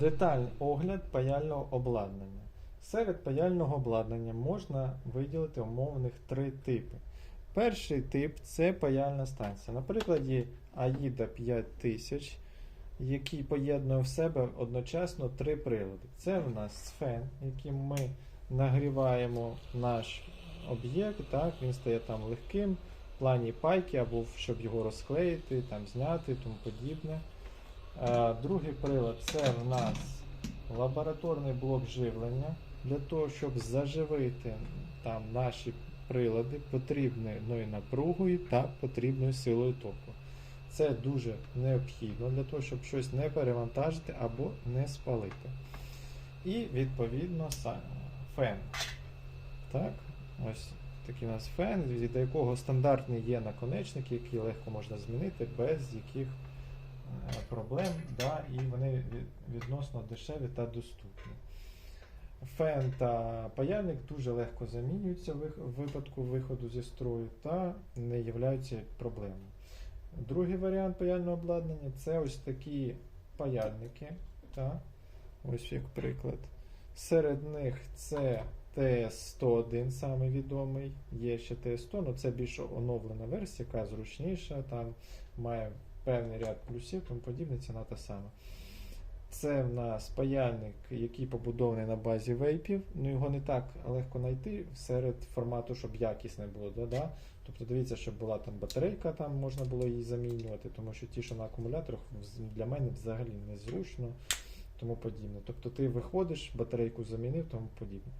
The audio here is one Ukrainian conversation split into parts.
Детальний огляд паяльного обладнання. Серед паяльного обладнання можна виділити умовних три типи. Перший тип це паяльна станція. На прикладі AIDA 5000, який поєднує в себе одночасно три прилади. Це в нас фен, яким ми нагріваємо наш об'єкт, так, він стає там легким в плані пайки або щоб його розклеїти, там, зняти тому подібне. Е, Другий прилад це в нас лабораторний блок живлення. Для того, щоб заживити там наші прилади потрібною напругою та потрібною силою току. Це дуже необхідно для того, щоб щось не перевантажити або не спалити. І відповідно фен. Так, ось такий у нас фен, від якого стандартний є наконечник, який легко можна змінити без яких проблем, да, і вони відносно дешеві та доступні. Фен та паяльник дуже легко замінюються в випадку виходу зі строю та не являються проблемою. Другий варіант паяльного обладнання це ось такі паяльники. Та, ось як приклад. Серед них це TS101, самий відомий, є ще TS100, але це більш оновлена версія, яка зручніша, там має певний ряд плюсів, тому подібне, ціна та сама. Це в нас паяльник, який побудований на базі вейпів. Ну його не так легко знайти серед формату, щоб якісне було. Да, да? Тобто дивіться, щоб була там батарейка, там можна було її замінювати, тому що ті, що на акумуляторах, для мене взагалі незручно, тому подібне. Тобто ти виходиш, батарейку замінив, тому подібне.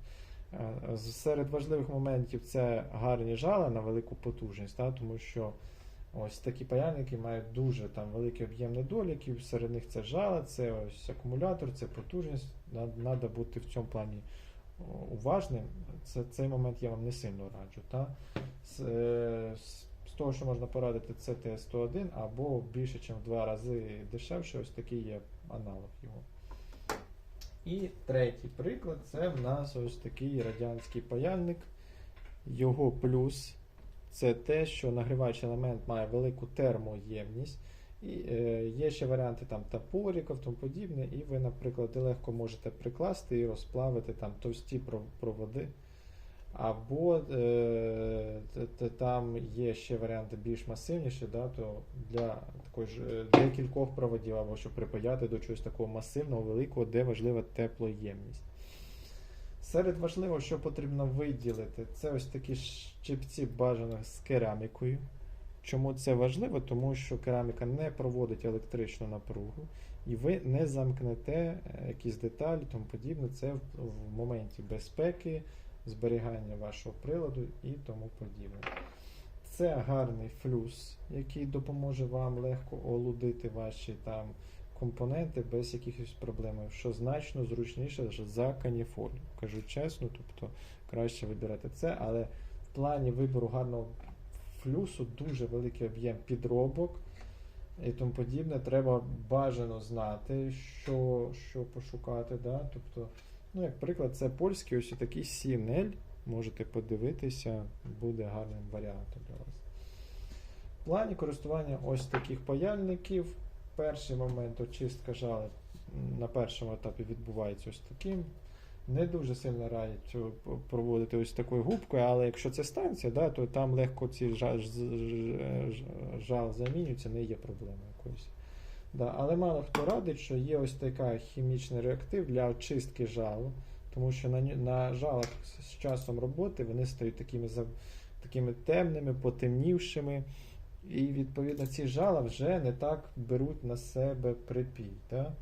Е, Серед важливих моментів це гарні жала на велику потужність, да? тому що Ось такі паяльники мають дуже там великий об'єм недоліків. Серед них це жала, це ось акумулятор, це потужність. Треба бути в цьому плані уважним. Це, цей момент я вам не сильно раджу. Та? З, е, з, з того, що можна порадити, це Т101 або більше, ніж в два рази дешевше, ось такий є аналог його. І третій приклад це в нас ось такий радянський паяльник. Його плюс це те, що нагріваючий елемент має велику термоємність. І е, є ще варіанти там топориків, тому подібне, і ви, наприклад, легко можете прикласти і розплавити там товсті проводи. Або е, там є ще варіанти більш масивніші, да, то для такої ж, е, декількох проводів, або щоб припаяти до чогось такого масивного, великого, де важлива теплоємність. Серед важливого, що потрібно виділити, це ось такі щипці бажано з керамікою. Чому це важливо? Тому що кераміка не проводить електричну напругу, і ви не замкнете е, якісь деталі, тому подібне. Це в, в моменті безпеки, зберігання вашого приладу і тому подібне. Це гарний флюс, який допоможе вам легко олудити ваші там компоненти без якихось проблем, що значно зручніше за каніфоль. Кажу чесно, тобто краще вибирати це, але в плані вибору гарного флюсу дуже великий об'єм підробок і тому подібне. Треба бажано знати, що, що пошукати. Да? Тобто, ну, як приклад, це польський ось такий Сінель. Можете подивитися, буде гарним варіантом для вас. В плані користування ось таких паяльників. Перший момент очистка жали на першому етапі відбувається ось таким. Не дуже сильно радять е, проводити ось такою губкою, але якщо це станція, да, то там легко ці жал замінюються, не є проблемою якоюсь. Да, але мало хто радить, що є ось така хімічний реактив для очистки жалу, тому що на, на жалах з часом роботи вони стають такими, такими темними, потемнівшими. І відповідно ці жала вже не так беруть на себе припій. Да?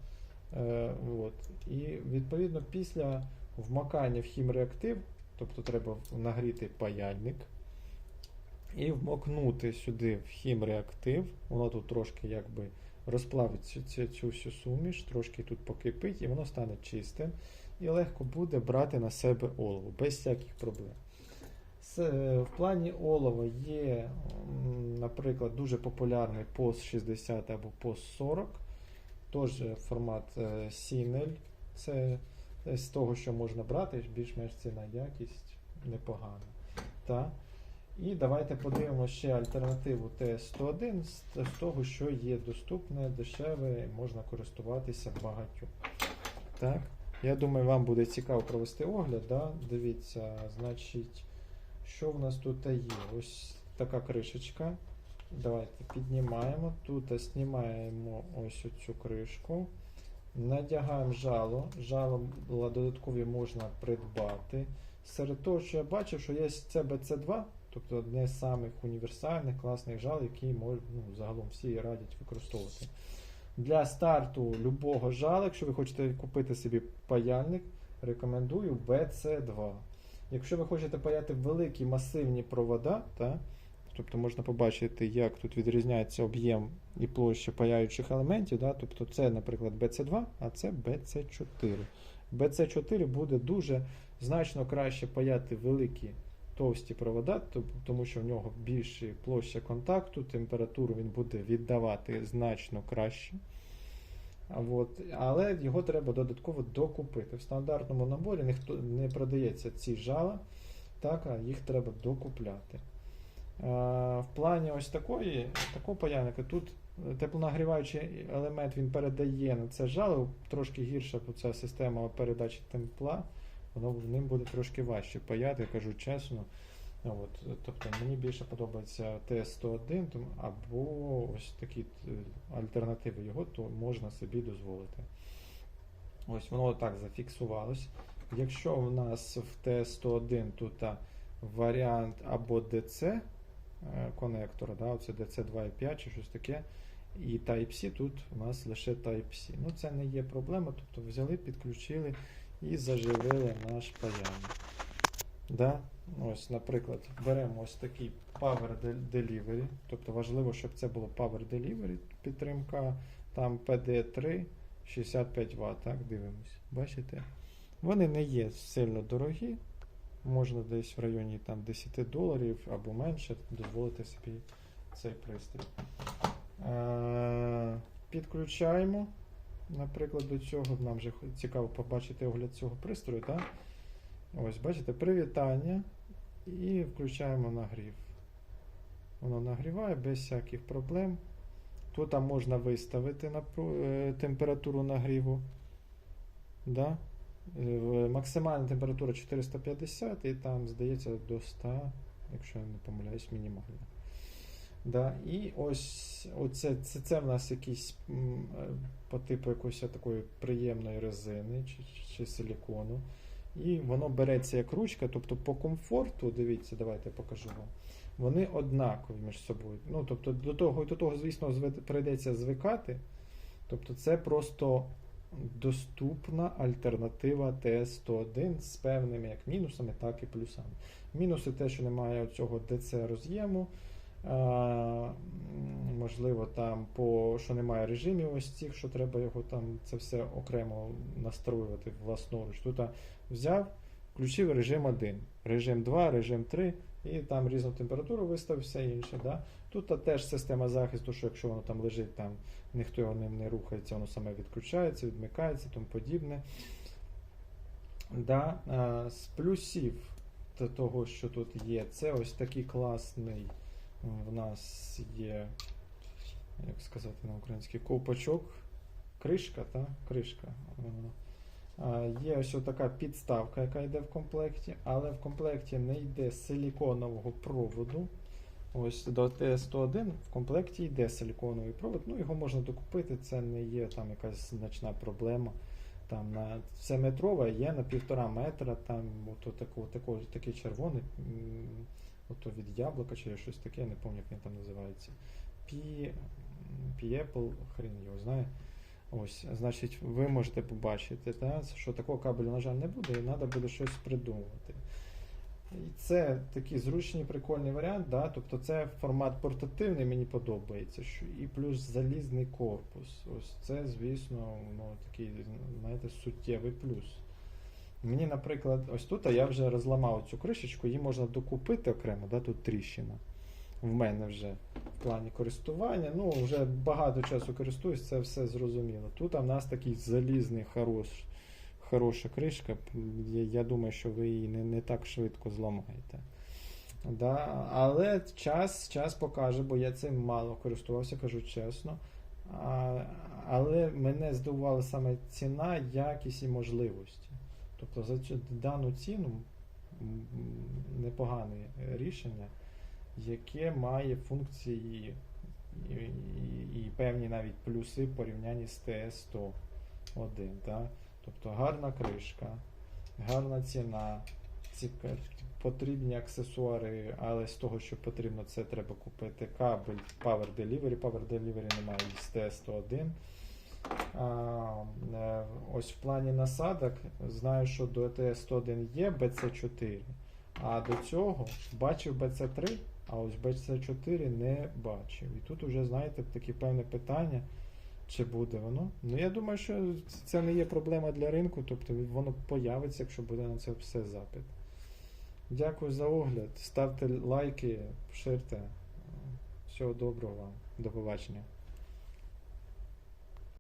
Е, от. І відповідно після вмикання в хімреактив, тобто треба нагріти паяльник і вмокнути сюди в хімреактив, воно тут трошки якби розплавить цю, цю, цю всю суміш, трошки тут покипить, і воно стане чистим. І легко буде брати на себе олово, без всяких проблем. С- е, В плані олова є, наприклад, дуже популярний POS 60 або POS 40, теж формат е, Сінель. Це е, з того, що можна брати, більш-менш ціна якість непогана. Та? І давайте подивимося ще альтернативу Т101 з з того, що є доступне, дешеве, і можна користуватися багатьом. Так. Я думаю, вам буде цікаво провести огляд. Да? Дивіться, значить, що в нас тут є? Ось така кришечка. Давайте піднімаємо. Тут знімаємо ось цю кришку. Надягаємо жало. Жало додаткові можна придбати. Серед того, що я бачив, що є CBC2, тобто одне з самих універсальних класних жал, які мож, ну, загалом всі радять використовувати. Для старту любого жала, якщо ви хочете купити собі паяльник, рекомендую BC2. Якщо ви хочете паяти великі масивні провода, та, тобто можна побачити, як тут відрізняється об'єм і площа паяючих елементів. Да, тобто це, наприклад, BC2, а це BC4. BC4 буде дуже значно краще паяти великі товсті провода, тому що в нього більша площа контакту, температуру він буде віддавати значно краще. От, але його треба додатково докупити. В стандартному наборі ніхто не продається ці жала, так, а їх треба докупляти. А, в плані ось такої, такого паяльника тут теплонагріваючий елемент він передає на це жало, трошки гірша ця система передачі тепла, воно ним буде трошки важче паяти, я кажу чесно. От, тобто мені більше подобається Т101 або ось такі е, альтернативи його, то можна собі дозволити. Ось воно так зафіксувалось. Якщо в нас в Т101 тут варіант або DC е, конектора, да, оце DC 2.5 чи щось таке, і Type-C, тут у нас лише Type-C. Ну це не є проблема, тобто взяли, підключили і заживили наш паяльник. Да? Ось, наприклад, беремо ось такий Power Delivery. Тобто важливо, щоб це було Power Delivery підтримка. Там PD3 65 Вт. Так, дивимось. Бачите? Вони не є сильно дорогі. Можна десь в районі там, 10 доларів або менше дозволити собі цей пристрій. Е, Підключаємо. Наприклад, до цього нам вже цікаво побачити огляд цього пристрою. Так? Ось, бачите, привітання і включаємо нагрів. Воно нагріває без всяких проблем. Тут можна виставити е, температуру нагріву. Да? Е, Максимальна температура 450 і там, здається, до 100, якщо я не помиляюсь, мінімальна. Да? І ось оце, це, це в нас якийсь е, по типу якоїсь такої приємної резини чи, чи силікону. І воно береться як ручка, тобто по комфорту, дивіться, давайте я покажу вам. Вони однакові між собою. Ну, тобто до того і до того, звісно, прийдеться звикати. Тобто це просто доступна альтернатива TS101 з певними як мінусами, так і плюсами. Мінуси те, що немає цього DC роз'єму. Можливо, там по що немає режимів ось цих, що треба його там це все окремо настроювати власноруч. Тут взяв, включив режим 1, режим 2, режим 3, і там різну температуру виставив, все інше. Да? Тут теж система захисту, що якщо воно там лежить, там ніхто його ним не рухається, воно саме відключається, відмикається, тому подібне. Да? З плюсів того, що тут є, це ось такий класний в нас є, як сказати на український, ковпачок, кришка, та? кришка. Є ось така підставка, яка йде в комплекті, але в комплекті не йде силіконового проводу. Ось до Т101 в комплекті йде силіконовий провод. Ну, його можна докупити, це не є там якась значна проблема. Там на це метрове є на півтора метра, там такого, такий червоний, ото від яблука чи щось таке, не пам'ятаю, як він там називається. Пі, Apple, хрін його знає. Ось, значить, ви можете побачити, та, що такого кабелю, на жаль, не буде, і треба буде щось придумувати. І це такий зручний, прикольний варіант, да? тобто це формат портативний, мені подобається. Що, і плюс залізний корпус. Ось це, звісно, ну, такий, знаєте, суттєвий плюс. Мені, наприклад, ось тут я вже розламав цю кришечку, її можна докупити окремо, да? тут тріщина. В мене вже в плані користування. Ну, вже багато часу користуюсь, це все зрозуміло. Тут в нас такий залізний хорош, хороша кришка. Я, я думаю, що ви її не, не так швидко зламаєте. Да? Але час, час покаже, бо я цим мало користувався, кажу чесно. А, але мене здивувала саме ціна, якість і можливості. Тобто за дану ціну непогане рішення, яке має функції і, і, і певні навіть плюси в порівнянні з ТС-101. Да? Тобто гарна кришка, гарна ціна, ціка- потрібні аксесуари, але з того, що потрібно, це треба купити кабель Power Delivery. Power Delivery немає з TS-101. Е, ось в плані насадок знаю, що до TS-101 є BC4, а до цього бачив BC3, а ось BC4 не бачив. І тут вже, знаєте, таке певне питання, чи буде воно. Ну, я думаю, що це не є проблема для ринку, тобто воно появиться, якщо буде на це все запит. Дякую за огляд. Ставте лайки, ширте. Всього доброго вам. До побачення.